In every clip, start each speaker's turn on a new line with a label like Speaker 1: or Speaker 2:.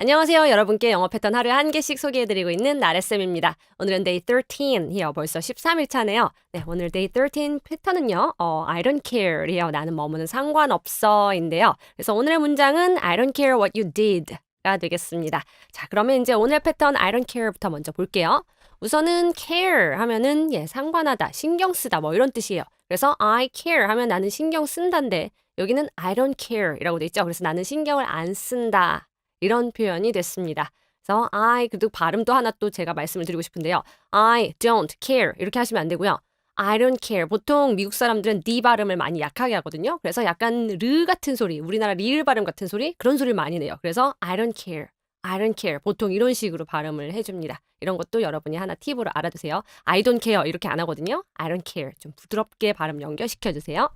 Speaker 1: 안녕하세요. 여러분께 영어 패턴 하루에 한 개씩 소개해드리고 있는 나래쌤입니다. 오늘은 day 13이요. 벌써 13일 차네요. 네, 오늘 day 13 패턴은요. 어, I don't care이요. 나는 뭐뭐는 상관없어인데요. 그래서 오늘의 문장은 I don't care what you did 가 되겠습니다. 자, 그러면 이제 오늘 패턴 I don't care부터 먼저 볼게요. 우선은 care 하면은 예, 상관하다, 신경 쓰다 뭐 이런 뜻이에요. 그래서 I care 하면 나는 신경 쓴다인데 여기는 I don't care이라고 돼 있죠. 그래서 나는 신경을 안 쓴다. 이런 표현이 됐습니다. 그래서 I 그리고 발음도 하나 또 제가 말씀을 드리고 싶은데요. I don't care 이렇게 하시면 안 되고요. I don't care. 보통 미국 사람들은 D 발음을 많이 약하게 하거든요. 그래서 약간 르 같은 소리, 우리나라 리을 발음 같은 소리 그런 소리를 많이 내요. 그래서 I don't care. I don't care. 보통 이런 식으로 발음을 해줍니다. 이런 것도 여러분이 하나 팁으로 알아두세요. I don't care 이렇게 안 하거든요. I don't care. 좀 부드럽게 발음 연결시켜 주세요.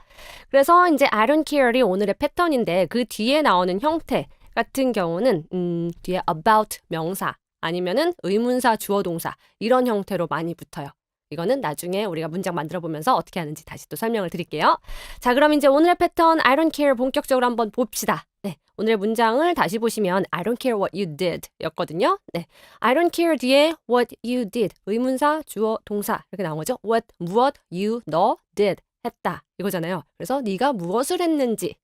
Speaker 1: 그래서 이제 I don't care이 오늘의 패턴인데 그 뒤에 나오는 형태 같은 경우는 음, 뒤에 about 명사 아니면은 의문사 주어 동사 이런 형태로 많이 붙어요. 이거는 나중에 우리가 문장 만들어 보면서 어떻게 하는지 다시 또 설명을 드릴게요. 자, 그럼 이제 오늘의 패턴 I don't care 본격적으로 한번 봅시다. 네. 오늘의 문장을 다시 보시면 I don't care what you did 였거든요. 네. I don't care 뒤에 what you did 의문사 주어 동사 이렇게 나온 거죠. what 무엇 you 너 did 했다 이거잖아요. 그래서 네가 무엇을 했는지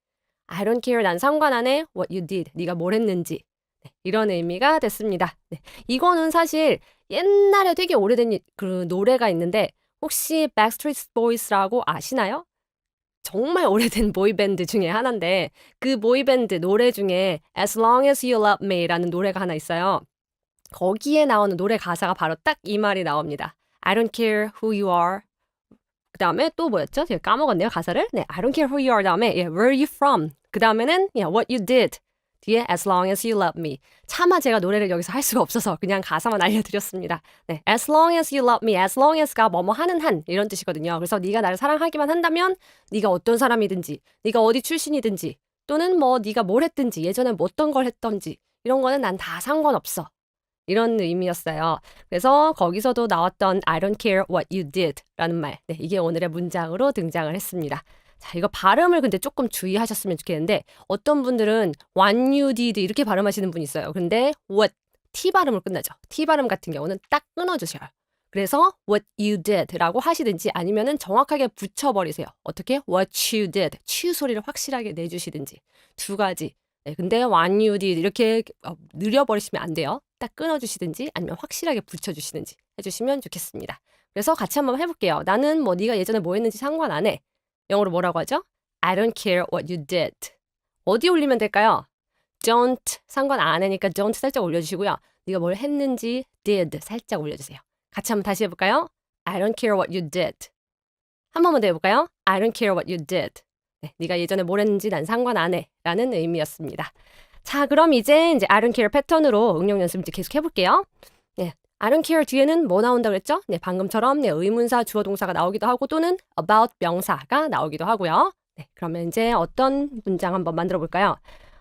Speaker 1: I don't care. 난 상관 안 해. What you did. 네가 뭘 했는지. 네, 이런 의미가 됐습니다. 네, 이거는 사실 옛날에 되게 오래된 그 노래가 있는데 혹시 Backstreet Boys라고 아시나요? 정말 오래된 보이밴드 중에 하나인데 그 보이밴드 노래 중에 As Long As You Love Me라는 노래가 하나 있어요. 거기에 나오는 노래 가사가 바로 딱 이 말이 나옵니다. I don't care who you are. 그 다음에 또 뭐였죠? 제가 까먹었네요, 가사를. 네, I don't care who you are 다음에 예, where are you from? 그 다음에는 yeah, what you did. 뒤에 as long as you love me. 차마 제가 노래를 여기서 할 수가 없어서 그냥 가사만 알려드렸습니다. 네, as long as you love me, as long as가 뭐뭐 하는 한 이런 뜻이거든요. 그래서 네가 나를 사랑하기만 한다면 네가 어떤 사람이든지, 네가 어디 출신이든지, 또는 뭐 네가 뭘 했든지, 예전에 뭐 어떤 걸 했던지 이런 거는 난 다 상관없어. 이런 의미였어요. 그래서 거기서도 나왔던 I don't care what you did 라는 말. 네, 이게 오늘의 문장으로 등장을 했습니다. 자, 이거 발음을 근데 조금 주의하셨으면 좋겠는데 어떤 분들은 did 이렇게 발음하시는 분이 있어요. 근데 what T 발음으로 끝나죠. T 발음 같은 경우는 딱 끊어 주셔요. 그래서 what you did라고 하시든지 아니면은 정확하게 붙여 버리세요. 어떻게? what you did. 추 소리를 확실하게 내 주시든지 두 가지. 네, 근데 you did 이렇게 어, 느려버리시면 안 돼요. 딱 끊어 주시든지 아니면 확실하게 붙여 주시든지 해 주시면 좋겠습니다. 그래서 같이 한번 해 볼게요. 나는 뭐 네가 예전에 뭐 했는지 상관 안 해. 영어로 뭐라고 하죠? I don't care what you did. 어디 올리면 될까요? don't 상관 안 하니까 don't 살짝 올려주시고요. 네가 뭘 했는지 did 살짝 올려주세요. 같이 한번 다시 해볼까요? I don't care what you did. 한 번만 더 해볼까요? I don't care what you did. 네, 네가 예전에 뭘 했는지 난 상관 안 해. 라는 의미였습니다. 자, 그럼 이제 이제 I don't care 패턴으로 응용 연습 이제 계속 해볼게요. 네, I don't care 뒤에는 뭐 나온다 그랬죠? 네, 방금처럼 네, 의문사 주어 동사가 나오기도 하고 또는 about 명사가 나오기도 하고요. 네, 그러면 이제 어떤 문장 한번 만들어 볼까요?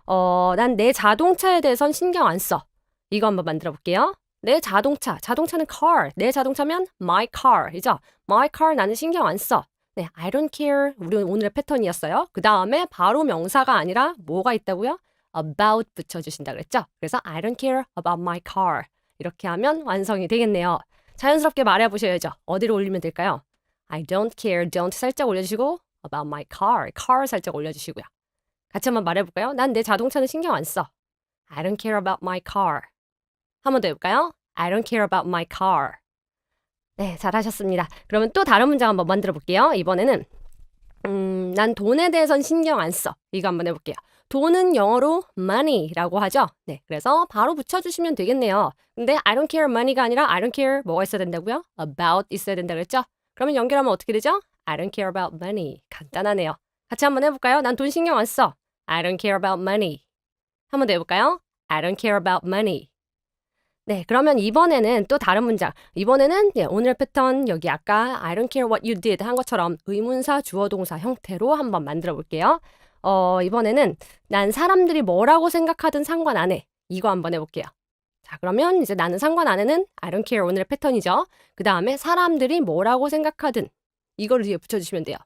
Speaker 1: 어, 난 내 자동차에 대해선 신경 안 써. 이거 한번 만들어 볼게요. 내 자동차, 자동차는 car. 내 자동차면 my car이죠. my car 나는 신경 안 써. 네, I don't care. 우리 오늘의 패턴이었어요. 그 다음에 바로 명사가 아니라 뭐가 있다고요? about 붙여주신다 그랬죠? 그래서 I don't care about my car. 이렇게 하면 완성이 되겠네요. 자연스럽게 말해보셔야죠. 어디로 올리면 될까요? I don't care, don't 살짝 올려주시고 about my car, car 살짝 올려주시고요. 같이 한번 말해볼까요? 난 내 자동차는 신경 안 써. I don't care about my car. 한 번 더 해볼까요? I don't care about my car. 네, 잘하셨습니다. 그러면 또 다른 문장 한번 만들어 볼게요. 이번에는 음, 난 돈에 대해선 신경 안 써. 이거 한번 해볼게요. 돈은 영어로 money라고 하죠. 네, 그래서 바로 붙여주시면 되겠네요. 근데 I don't care money가 아니라 I don't care 뭐가 있어야 된다고요? about 있어야 된다 그랬죠? 그러면 연결하면 어떻게 되죠? I don't care about money. 간단하네요. 같이 한번 해볼까요? 난 돈 신경 안 써. I don't care about money. 한번 더 해볼까요? I don't care about money. 네, 그러면 이번에는 또 다른 문장. 이번에는 예, 오늘 패턴 여기 아까 I don't care what you did 한 것처럼 의문사 주어 동사 형태로 한번 만들어 볼게요. 어, 이번에는 난 사람들이 뭐라고 생각하든 상관 안 해. 이거 한번 해볼게요. 자, 그러면 이제 나는 상관 안 해는 I don't care 오늘의 패턴이죠. 그 다음에 사람들이 뭐라고 생각하든 이거를 뒤에 붙여주시면 돼요.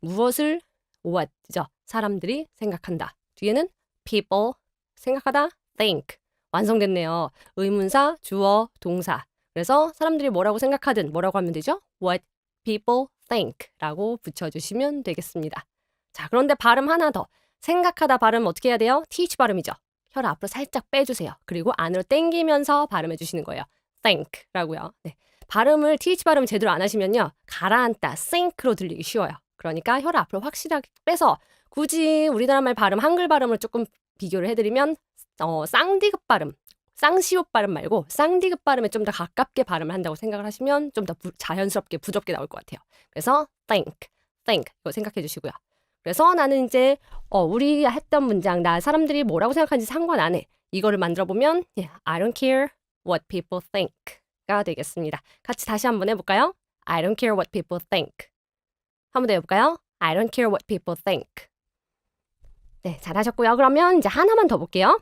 Speaker 1: 무엇을 what죠. 사람들이 생각한다. 뒤에는 people 생각하다 think 완성됐네요. 의문사, 주어, 동사. 그래서 사람들이 뭐라고 생각하든 뭐라고 하면 되죠? What people think 라고 붙여주시면 되겠습니다. 자, 그런데 발음 하나 더. 생각하다 발음 어떻게 해야 돼요? teach 발음이죠. 혀를 앞으로 살짝 빼주세요. 그리고 안으로 당기면서 발음해 주시는 거예요. think 라고요. 네. 발음을 th 발음 제대로 안 하시면요. 가라앉다, sink로 들리기 쉬워요. 그러니까 혀를 앞으로 확실하게 빼서 굳이 우리나라 말 발음, 한글 발음을 조금 비교를 해드리면 어, 쌍디귿 발음, 쌍시옷 발음 말고 쌍디귿 발음에 좀 더 가깝게 발음을 한다고 생각을 하시면 좀 더 자연스럽게 부드럽게 나올 것 같아요. 그래서 think, think 이거 생각해 주시고요. 그래서 나는 이제 어, 우리가 했던 문장 나 사람들이 뭐라고 생각하는지 상관 안 해. 이거를 만들어 보면 yeah, I don't care what people think가 되겠습니다. 같이 다시 한번 해볼까요? I don't care what people think. 한 번 더 해볼까요? I don't care what people think. 네, 잘하셨고요. 그러면 이제 하나만 더 볼게요.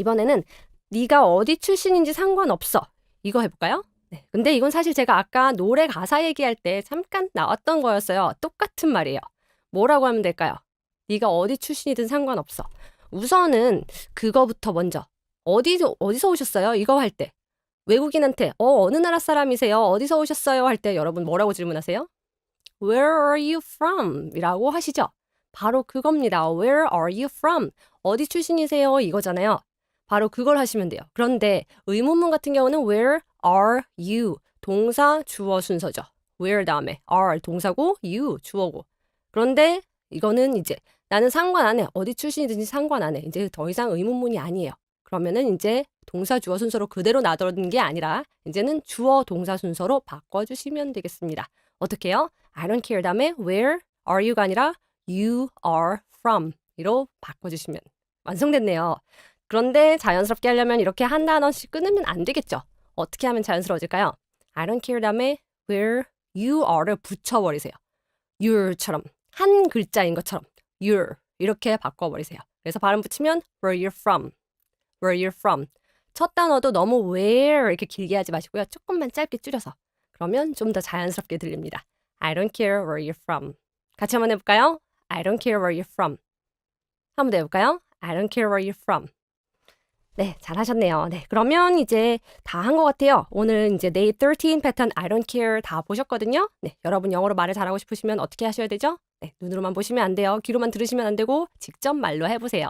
Speaker 1: 이번에는 네가 어디 출신인지 상관없어. 이거 해볼까요? 네. 근데 이건 사실 제가 아까 노래 가사 얘기할 때 잠깐 나왔던 거였어요. 똑같은 말이에요. 뭐라고 하면 될까요? 네가 어디 출신이든 상관없어. 우선은 그거부터 먼저. 어디서 어디서 오셨어요? 이거 할 때. 외국인한테 어 어느 나라 사람이세요? 어디서 오셨어요? 할 때 여러분 뭐라고 질문하세요? Where are you from? 이라고 하시죠. 바로 그겁니다. Where are you from? 어디 출신이세요? 이거잖아요. 바로 그걸 하시면 돼요. 그런데 의문문 같은 경우는 where are you? 동사 주어 순서죠. where 다음에 are 동사고 you 주어고. 그런데 이거는 이제 나는 상관 안 해. 어디 출신이든지 상관 안 해. 이제 더 이상 의문문이 아니에요. 그러면은 이제 동사 주어 순서로 그대로 놔두는 게 아니라 이제는 주어 동사 순서로 바꿔주시면 되겠습니다. 어떻게 해요? I don't care 다음에 where are you가 아니라 you are from 이로 바꿔주시면 완성됐네요. 그런데 자연스럽게 하려면 이렇게 한 단어씩 끊으면 안 되겠죠. 어떻게 하면 자연스러워질까요? I don't care 다음에 where you are를 붙여버리세요. you처럼 한 글자인 것처럼 your 이렇게 바꿔버리세요. 그래서 발음 붙이면 where you're from, where you're from. 첫 단어도 너무 where 이렇게 길게 하지 마시고요. 조금만 짧게 줄여서 그러면 좀 더 자연스럽게 들립니다. I don't care where you're from. 같이 한번 해볼까요? I don't care where you're from. 한번 더 해볼까요? I don't care where you're from. 네, 잘하셨네요. 네, 그러면 이제 다 한 것 같아요. 오늘 이제 day 13 패턴 I don't care 다 보셨거든요. 네, 여러분 영어로 말을 잘하고 싶으시면 어떻게 하셔야 되죠? 네, 눈으로만 보시면 안 돼요. 귀로만 들으시면 안 되고 직접 말로 해보세요.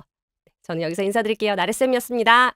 Speaker 1: 네, 저는 여기서 인사드릴게요. 나래쌤이었습니다.